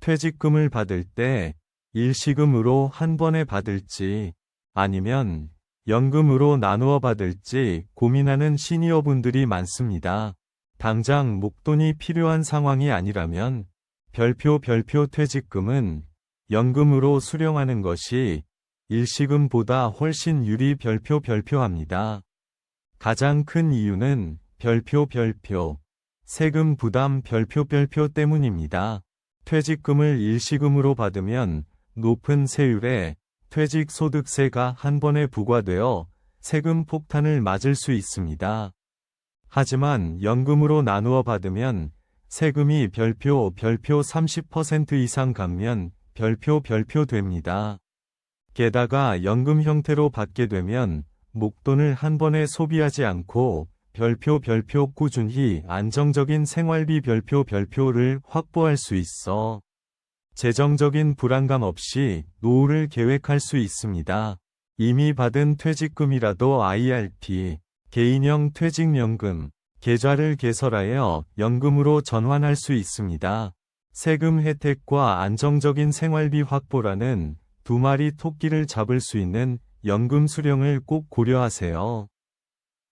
퇴직금을 받을 때 일시금으로 한 번에 받을지 아니면 연금으로 나누어 받을지 고민하는 시니어분들이 많습니다. 당장 목돈이 필요한 상황이 아니라면 별표 별표 퇴직금은 연금으로 수령하는 것이 일시금보다 훨씬 유리 별표 별표합니다. 가장 큰 이유는 별표 별표 세금 부담 별표 별표 때문입니다. 퇴직금을 일시금으로 받으면 높은 세율에 퇴직소득세가 한 번에 부과되어 세금 폭탄을 맞을 수 있습니다. 하지만 연금으로 나누어 받으면 세금이 별표 별표 30% 이상 감면 별표 별표 됩니다. 게다가 연금 형태로 받게 되면 목돈을 한 번에 소비하지 않고 별표 별표 꾸준히 안정적인 생활비 별표 별표를 확보할 수 있어 재정적인 불안감 없이 노후를 계획할 수 있습니다. 이미 받은 퇴직금이라도 IRP, 개인형 퇴직연금, 계좌를 개설하여 연금으로 전환할 수 있습니다. 세금 혜택과 안정적인 생활비 확보라는 두 마리 토끼를 잡을 수 있는 연금 수령을 꼭 고려하세요.